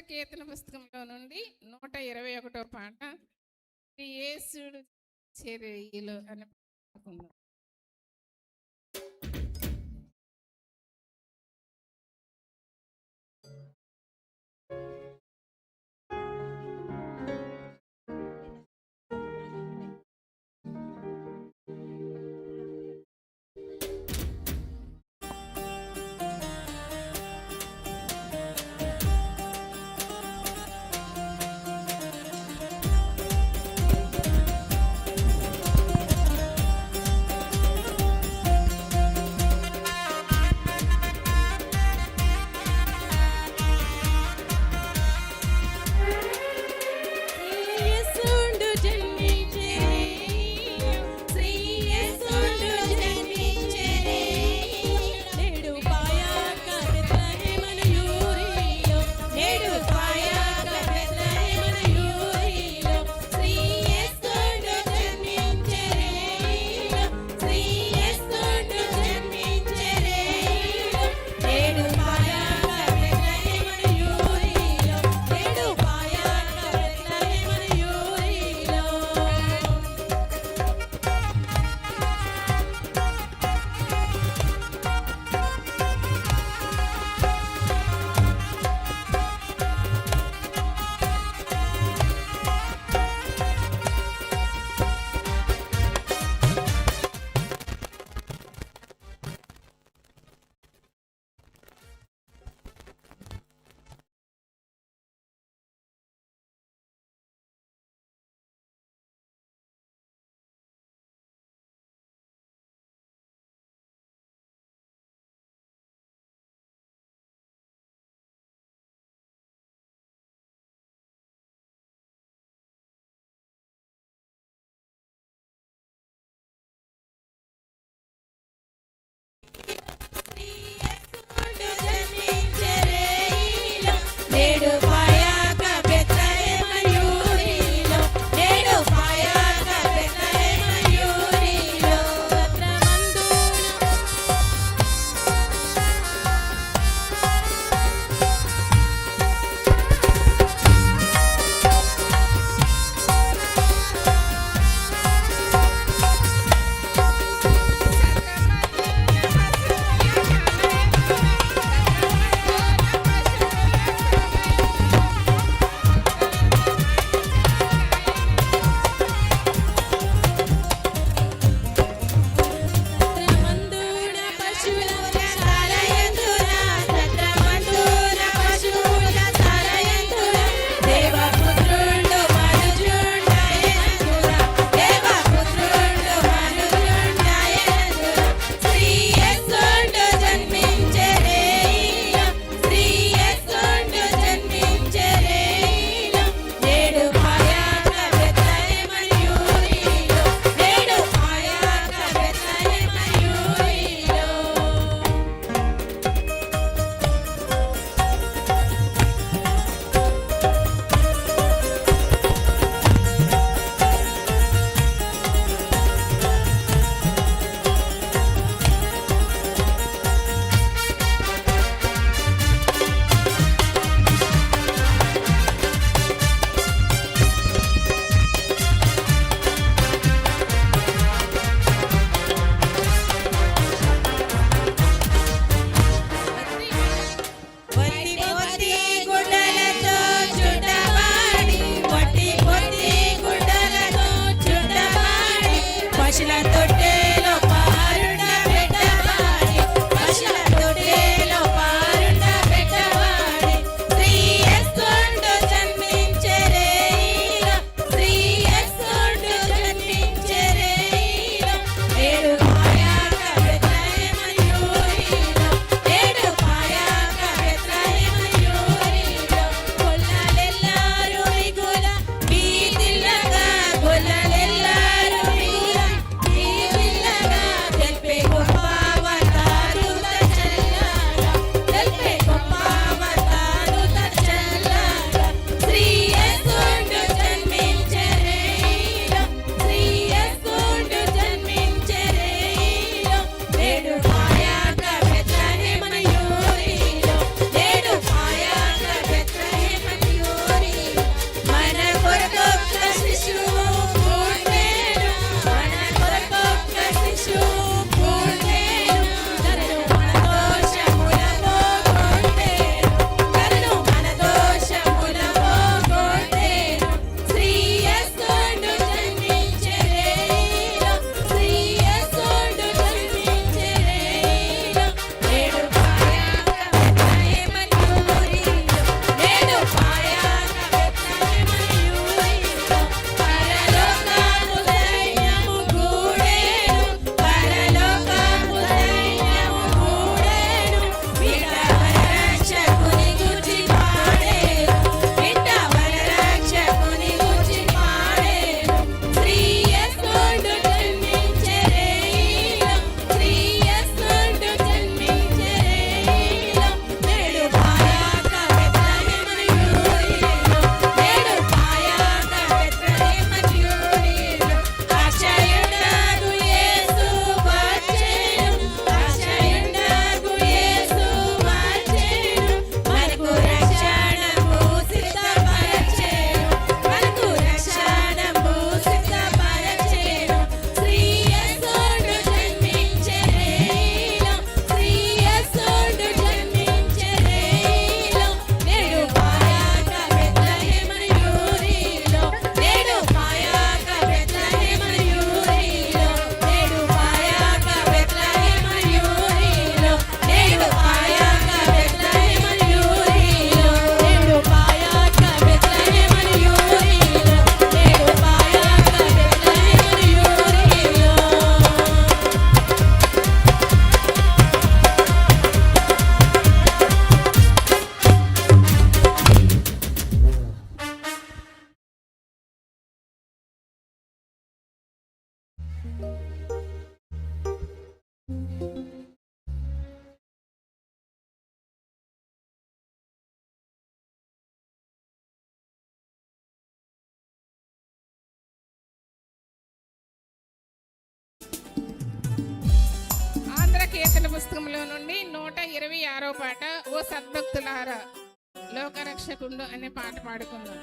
కీర్తన పుస్తకంలో నుండి నూట ఇరవై ఒకటో పాట శ్రీ యేసుడు చర్యలు అని పాడుకుందాం. నుండి నూట ఇరవై ఆరో పాట ఓ సద్భక్తులారా లోకరక్షకుండు అనే పాట పాడుకుందాం.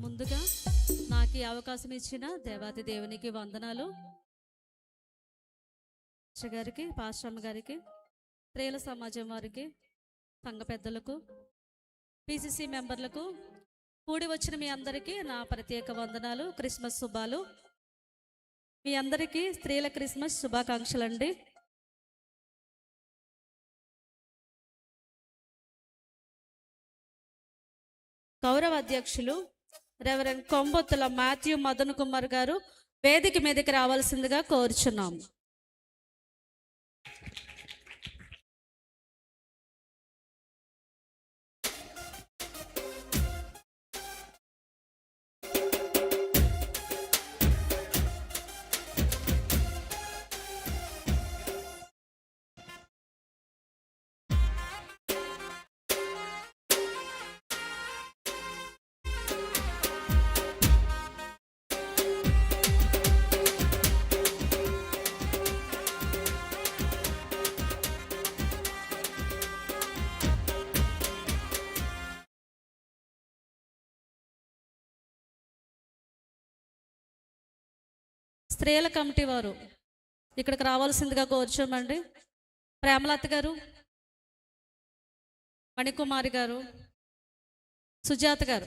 ముందుగా నాకు ఈ అవకాశం ఇచ్చిన దేవాతి దేవునికి వందనాలు. గారికి పాశ్రమ గారికి స్త్రీల సమాజం వారికి సంఘ పెద్దలకు పిసిసి మెంబర్లకు కూడి వచ్చిన మీ అందరికీ నా ప్రత్యేక వందనాలు క్రిస్మస్ శుభాలు. మీ అందరికీ స్త్రీల క్రిస్మస్ శుభాకాంక్షలు అండి గౌరవ అధ్యక్షులు రెవరెండ్ కొంబొత్తుల మాథ్యూ మదన్ కుమార్ గారు వేదిక మీదకి రావాల్సిందిగా కోరుచున్నాము. స్త్రీల కమిటీ వారు. ఇక్కడికి రావాల్సిందిగా కోర్చోమండి. ప్రేమలత గారు మణికుమారి గారు సుజాత గారు.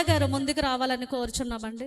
రోజా గారు ముందుకు రావాలని కోరుచున్నామండి.